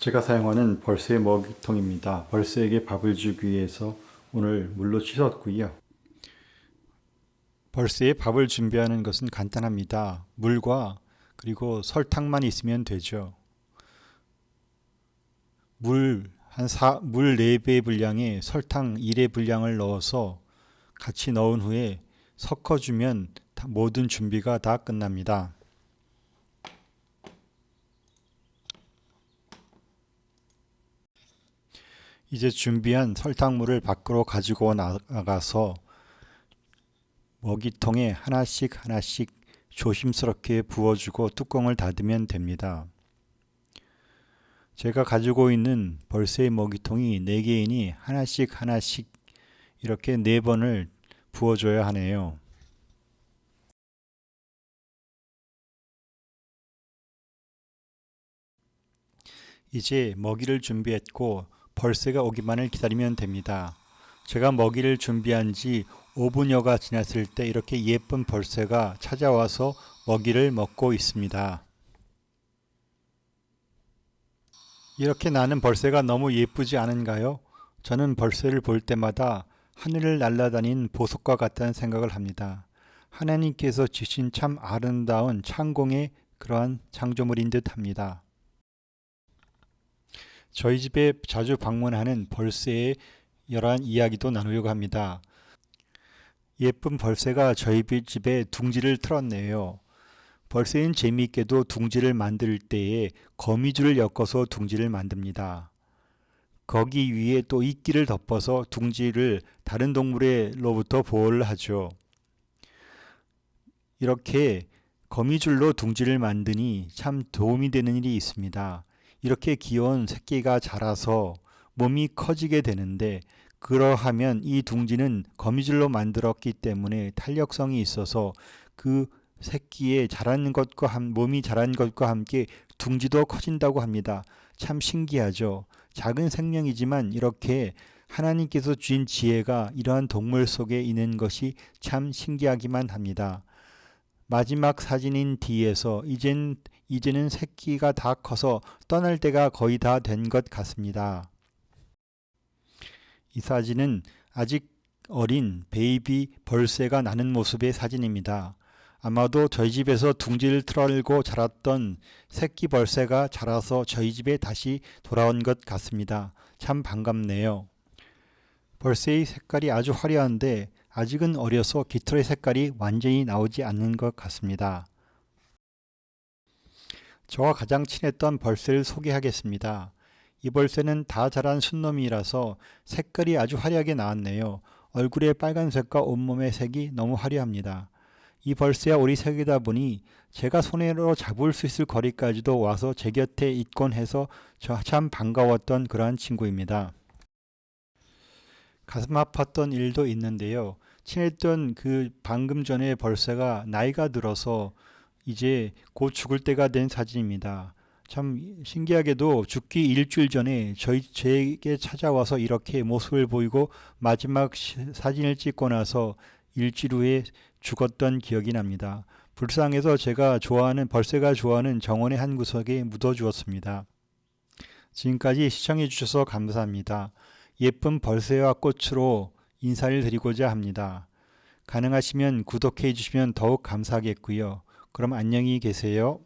제가 사용하는 벌스의 먹이통입니다. 벌스에게 밥을 주기 위해서 오늘 물로 씻었고요. 벌스에 밥을 준비하는 것은 간단합니다. 물과 그리고 설탕만 있으면 되죠. 물, 한 사, 물 4배 분량에 설탕 1의 분량을 넣어서 같이 넣은 후에 섞어주면 다- 모든 준비가 다 끝납니다. 이제 준비한 설탕물을 밖으로 가지고 나가서 먹이통에 하나씩 하나씩 조심스럽게 부어주고 뚜껑을 닫으면 됩니다. 제가 가지고 있는 벌새의 먹이통이 4개이니 하나씩 하나씩 이렇게 4번을 부어줘야 하네요. 이제 먹이를 준비했고 벌새가 오기만을 기다리면 됩니다. 제가 먹이를 준비한 지 5분여가 지났을 때 이렇게 예쁜 벌새가 찾아와서 먹이를 먹고 있습니다. 이렇게 나는 벌새가 너무 예쁘지 않은가요? 저는 벌새를 볼 때마다 하늘을 날아다닌 보석과 같다는 생각을 합니다. 하나님께서 주신 참 아름다운 창공의 그러한 창조물인 듯 합니다. 저희 집에 자주 방문하는 벌새의 여러한 이야기도 나누려고 합니다. 예쁜 벌새가 저희 집에 둥지를 틀었네요. 벌새는 재미있게도 둥지를 만들 때에 거미줄을 엮어서 둥지를 만듭니다. 거기 위에 또 이끼를 덮어서 둥지를 다른 동물로부터 보호를 하죠. 이렇게 거미줄로 둥지를 만드니 참 도움이 되는 일이 있습니다. 이렇게 귀여운 새끼가 자라서 몸이 커지게 되는데 그러하면 이 둥지는 거미줄로 만들었기 때문에 탄력성이 있어서 그 새끼의 자라는 것과 함, 몸이 자란 것과 함께 둥지도 커진다고 합니다. 참 신기하죠. 작은 생명이지만 이렇게 하나님께서 주신 지혜가 이러한 동물 속에 있는 것이 참 신기하기만 합니다. 마지막 사진인 D에서 이젠 이제는 새끼가 다 커서 떠날 때가 거의 다 된 것 같습니다. 이 사진은 아직 어린 베이비 벌새가 나는 모습의 사진입니다. 아마도 저희 집에서 둥지를 틀어고 자랐던 새끼 벌새가 자라서 저희 집에 다시 돌아온 것 같습니다. 참 반갑네요. 벌새의 색깔이 아주 화려한데 아직은 어려서 깃털의 색깔이 완전히 나오지 않는 것 같습니다. 저와 가장 친했던 벌새를 소개하겠습니다. 이 벌새는 다 자란 순놈이라서 색깔이 아주 화려하게 나왔네요. 얼굴의 빨간색과 온몸의 색이 너무 화려합니다. 이 벌새와 오리 색이다 보니 제가 손으로 잡을 수 있을 거리까지도 와서 제 곁에 있곤 해서 저 참 반가웠던 그러한 친구입니다. 가슴 아팠던 일도 있는데요. 친했던 그 방금 전에 벌새가 나이가 들어서 이제 곧 죽을 때가 된 사진입니다. 참 신기하게도 죽기 일주일 전에 저희 제게 찾아와서 이렇게 모습을 보이고 마지막 시- 사진을 찍고 나서 일주일 후에 죽었던 기억이 납니다. 불쌍해서 제가 좋아하는 벌새가 좋아하는 정원의 한 구석에 묻어 주었습니다. 지금까지 시청해 주셔서 감사합니다. 예쁜 벌새와 꽃으로 인사를 드리고자 합니다. 가능하시면 구독해 주시면 더욱 감사하겠고요. 그럼 안녕히 계세요.